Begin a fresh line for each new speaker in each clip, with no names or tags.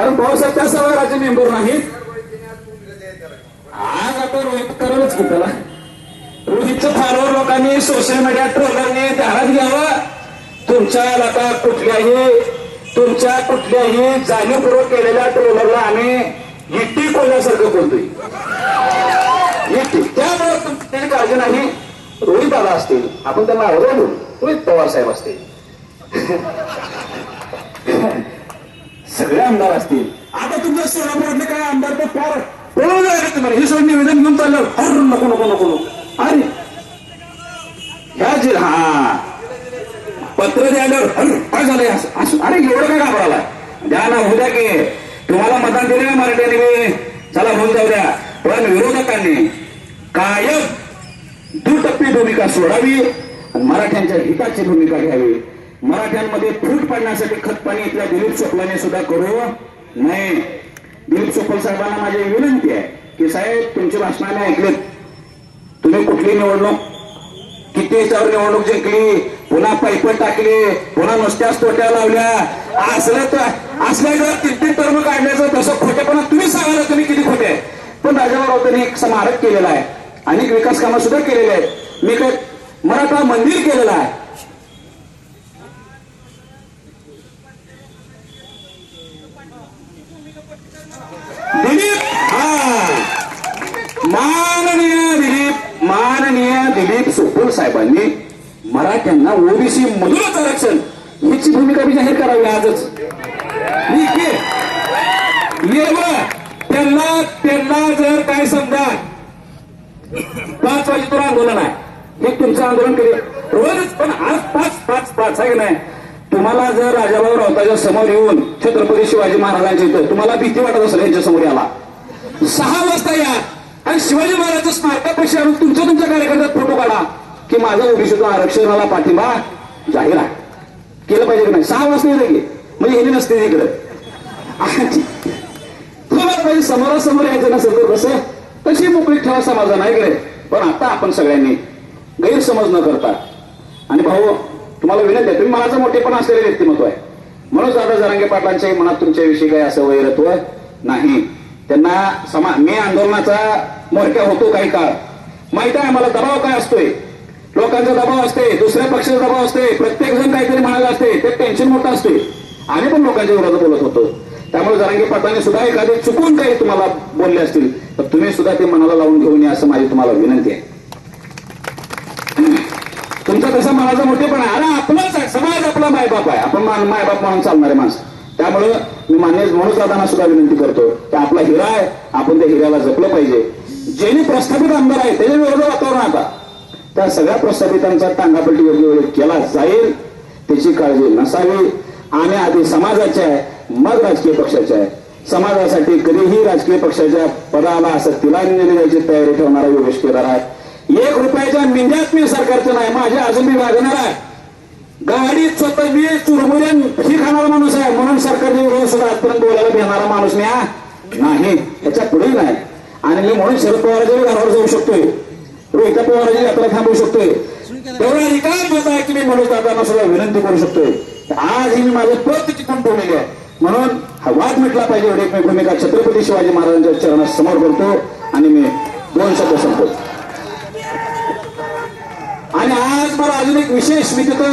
कारण भाऊसाहेब त्या सभागृहाचे मेंबर नाहीत. आज आपण रोहित करायलाच की त्याला रोहितचं फॉलोअर लोकांनी सोशल मीडिया ट्रोलरने ध्यानात घ्यावं. तुमच्या आता कुठल्याही तुमच्या कुठल्याही जाणीवपूर्वक केलेल्या ट्रोलरला आम्ही इट्टी कोल्यासारखं बोलतोय. इट्टी त्यामुळे त्याची काळजी नाही. रोहित दादा असतील. आपण त्यांना आवडलो रोहित पवार साहेब असतील. सगळे आमदार असतील. आता तुमच्या सोलापूरातले काय आमदार तर फार पळून जायला तुम्हाला. हे सगळं निवेदन घेऊन चाललं. हर नको नको नको नको. अरे. ह्या जे हा. पत्र द्यायला काय झालंय? असं असं- अरे एवढं काय घाबराला द्या ना होऊ द्या की. तुम्हाला मतदान दिले ना मराठ्याने मी. चला होऊन जाऊ द्या. पण विरोधकांनी कायम दुटप्पी भूमिका सोडावी आणि मराठ्यांच्या हिताची भूमिका घ्यावी. मराठ्यांमध्ये फूट पडण्यासाठी खतपाणी इथल्या दिलीप चोपलाने सुद्धा करू. नाही. दिलीप चोपल साहेबांना माझी विनंती आहे की साहेब तुमच्या भाषणाने ऐकलेत. तुम्ही कुठली निवडणूक? किती याच्यावर निवडणूक जिंकली पुन्हा पैप टाकली पुन्हा नुसत्याच तोट्या लावल्या. असलं तर असल्या जर तीन तीन टर्म काढण्याचं तसं खोटेपणा तुम्ही सांगायला तुम्ही किती खोटे आहे. पण राजाभाऊ राऊतांनी एक स्मारक केलेला आहे. अनेक विकास कामं सुद्धा केलेले आहेत. मी काय मराठा मंदिर केलेलं आहे. दिलीप हा. माननीय दिलीप माननीय दिलीप सोपूर साहेबांनी मराठ्यांना ओबीसी मधूनच आरक्षण हिची भूमिका मी जाहीर करावी आजच. त्यांना त्यांना जर काय समजा पाच वाजेतून आंदोलन आहे. हे तुमचं आंदोलन केले रोजच पण आज पाच पाच पाच आहे की नाही? तुम्हाला जर राजाभाऊ राऊताच्या समोर येऊन छत्रपती शिवाजी महाराजांच्या इथं तुम्हाला भीती वाटत असेल यांच्या समोर याला सहा वाजता या आणि शिवाजी महाराजांच्या स्मारकापेक्षा आणून तुमच्या तुमच्या कार्यकर्त्यात फोटो काढा की माझा ओबीसीचा आरक्षणाला पाठिंबा जाहीर आहे. केलं पाहिजे की नाही? सहा वाजता येते की म्हणजे हे नसते इकडे. तुम्हाला पाहिजे समोरासमोर यायचं नसेल तर कसं? तशी मोकळी ठेवा समाजा नाही पण आता आपण सगळ्यांनी गैरसमज न करता. आणि भाऊ तुम्हाला विनंती आहे तुम्ही मनाचं मोठेपण असलेले व्यक्तिमत्व आहे. म्हणून दादा जरांगे पाटलांच्याही मनात तुमच्याविषयी काही असं वैरत्व नाही. त्यांना समा मी आंदोलनाचा मोरक्या होतो काही काळ. माहीत आहे मला दबाव काय असतोय? लोकांचा दबाव असते दुसऱ्या पक्षाचा दबाव असते प्रत्येक जण काहीतरी म्हणायला असते ते टेन्शन मोठं असते आम्ही पण लोकांच्या विरोधात बोलत होतो. त्यामुळे जरांगे पाटलांनी सुद्धा एखादी चुकून काही तुम्हाला बोलले असतील तर तुम्ही सुद्धा ते मनाला लावून घेऊन या असं माझी तुम्हाला विनंती आहे. तुमचा तसा मनाचा मोठेपणा आहे. अरे आपलाच आहे. समाज आपला मायबाप आहे. आपण मान- मायबाप म्हणून चालणारे माणसं. त्यामुळं मी मान्य म्हणून दादांना सुद्धा विनंती करतो की आपला हिरा आहे. आपण त्या हिऱ्याला जपलं पाहिजे. ज्यांनी प्रस्थापित आमदार आहे त्याच्या विरोधात वातावरण आता. त्या सगळ्या प्रस्थापितांचा टांगापलटी योग्य वेळ केला जाईल त्याची काळजी नसावी. आणि आधी समाजाच्या आहे मग राजकीय पक्षाच्या आहे. समाजासाठी कधीही राजकीय पक्षाच्या पदाला असं तिलांजली द्यायची तयारी ठेवणारा योगेश केदार आहे. एक रुपयाच्या मिंद्यात मी सरकारचं नाही माझी अजून मी वागणार आहे. गाडीत स्वतः मी चुरमुऱ्यान ही खाणारा माणूस आहे म्हणून सरकारने विरोध सुद्धा आजपर्यंत बोलायला भेटणारा माणूस मी हा नाही याच्यापुढे नाही. आणि मी म्हणून शरद पवारांच्या घरावर जाऊ शकतोय. रोहित पवारांची यात्रा थांबवू शकतोय. तेवढा रिकाम माझा आहे की मी म्हणून दादांना सुद्धा विनंती करू शकतोय. आज ही मी माझं पद टिकून ठेवलेली आहे. म्हणून हा वाद मिटला पाहिजे एवढी एक मी भूमिका छत्रपती शिवाजी महाराजांच्या चरणासमोर करतो आणि मी दोन शब्द संपवतो. आज मला अजून एक विशेष मी तिथं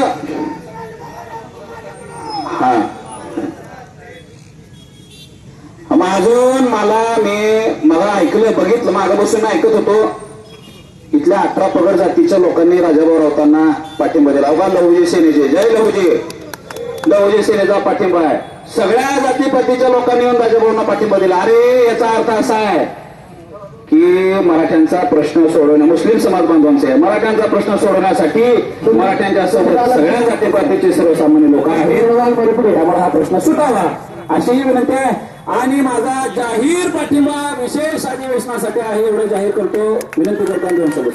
हा. मग अजून मला मी मला ऐकलं बघितलं मागं बसून ऐकत होतो. इथल्या अठरा पगड जातीच्या लोकांनी राजाभाऊ राऊतांना पाठिंबा दिला. अवघा लहुजी सेनेचे. जय लहुजी. लहुजी सेनेचा पाठिंबा आहे. सगळ्या जातीपातीच्या लोकांनी येऊन राजाभाऊंना पाठिंबा दिला. अरे याचा अर्थ असा आहे. की मराठ्यांचा प्रश्न सोडवण्या मुस्लिम समाज बांधवांचे मराठ्यांचा प्रश्न सोडवण्यासाठी मराठ्यांच्या सोबत सगळ्या जातीपातीचे सर्वसामान्य लोक आहेत. त्यामुळे हा प्रश्न सुटावा. अशीही विनंती आहे. आणि माझा जाहीर पाठिंबा विशेष अधिवेशनासाठी आहे एवढं जाहीर करतो. विनंती करतो आणि दोन शब्द